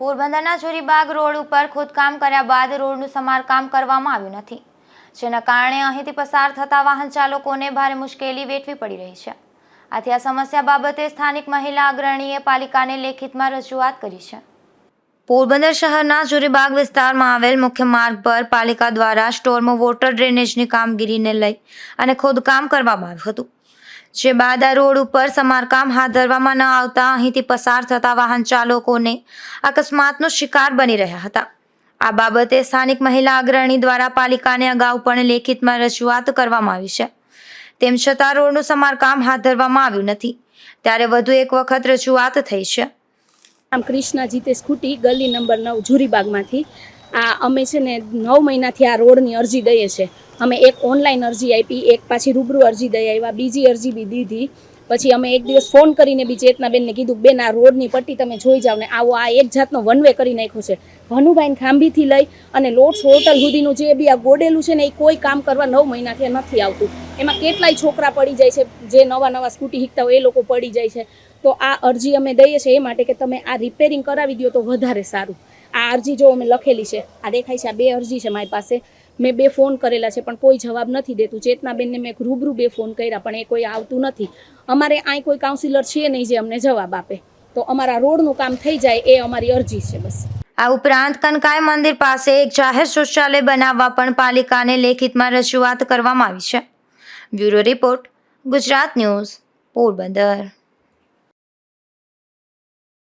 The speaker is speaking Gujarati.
પોરબંદરના ચોરીબાગ રોડ ઉપર ખોદકામ કર્યા બાદ રોડનું સમારકામ કરવામાં આવ્યું નથી. જેના કારણે અહીંથી પસાર થતા વાહન ચાલકોને ભારે મુશ્કેલી વેઠવી પડી રહી છે. આથી આ સમસ્યા બાબતે સ્થાનિક મહિલા અગ્રણીએ પાલિકાને લેખિતમાં રજૂઆત કરી છે. પોરબંદર શહેરના ચોરીબાગ વિસ્તારમાં આવેલ મુખ્ય માર્ગ પર પાલિકા દ્વારા સ્ટોરમાં વોટર ડ્રેનેજની કામગીરીને લઈ અને ખોદકામ કરવામાં આવ્યું હતું. જે બાદ આ રોડ ઉપર સમારકામ હાથ ધરવામાં ન આવતા અહીંથી પસાર થતા વાહન ચાલકોને અકસ્માતનો શિકાર બની રહ્યા હતા. આ બાબતે સ્થાનિક મહિલા અગ્રણી દ્વારા પાલિકાને અગાઉ પણ લેખિતમાં રજૂઆત કરવામાં આવી છે. તેમ છતાં રોડનું સમારકામ હાથ ધરવામાં આવ્યું નથી. ત્યારે વધુ એક વખત રજૂઆત થઈ છે. આમ ક્રિષ્ના જીતે સ્કૂટી ગલી નંબર નવ ઝુરીબાગમાંથી આ અમે છે ને નવ મહિનાથી આ રોડની અરજી દઈએ છીએ અમે એક ઓનલાઈન અરજી આપી, એક પાછી રૂબરૂ અરજી દઈ આવ્યા, બીજી અરજી બી દીધી. પછી અમે એક દિવસ ફોન કરીને બી ચેતનાબેનને કીધું, બેન, આ રોડની પટ્ટી તમે જોઈ જાઓ ને, આવો આ એક જાતનો વન વે કરી નાખ્યો છે. ભનુભાઈને ખાંભીથી લઈ અને લોટ્સ હોટલ સુધીનું જે બી આ ગોડેલું છે ને, એ કોઈ કામ કરવા નવ મહિનાથી નથી આવતું. એમાં કેટલાય છોકરા પડી જાય છે, જે નવા નવા સ્કૂટી શીખતા હોય એ લોકો પડી જાય છે. તો આ અરજી અમે દઈએ છીએ એ માટે કે તમે આ રિપેરિંગ કરાવી દો તો વધારે સારું. આ અરજી જો અમે લખેલી છે, આ દેખાય છે, આ બે અરજી છે મારી પાસે. મેં બે ફોન કરેલા છે, પણ કોઈ જવાબ નથી દેતું. ચેતનાબેનને મેં રૂબરૂ બે ફોન કર્યા, પણ એ કોઈ આવતું નથી. અમારે અહીં કોઈ કાઉન્સિલર છે નહીં જે અમને જવાબ આપે. તો અમારા રોડનું કામ થઈ જાય એ અમારી અરજી છે બસ. આ ઉપરાંત કનકાઈ મંદિર પાસે એક જાહેર શૌચાલય બનાવવા પણ પાલિકાને લેખિતમાં રજૂઆત કરવામાં આવી છે. Bureau report, Gujarat news, Porbandar.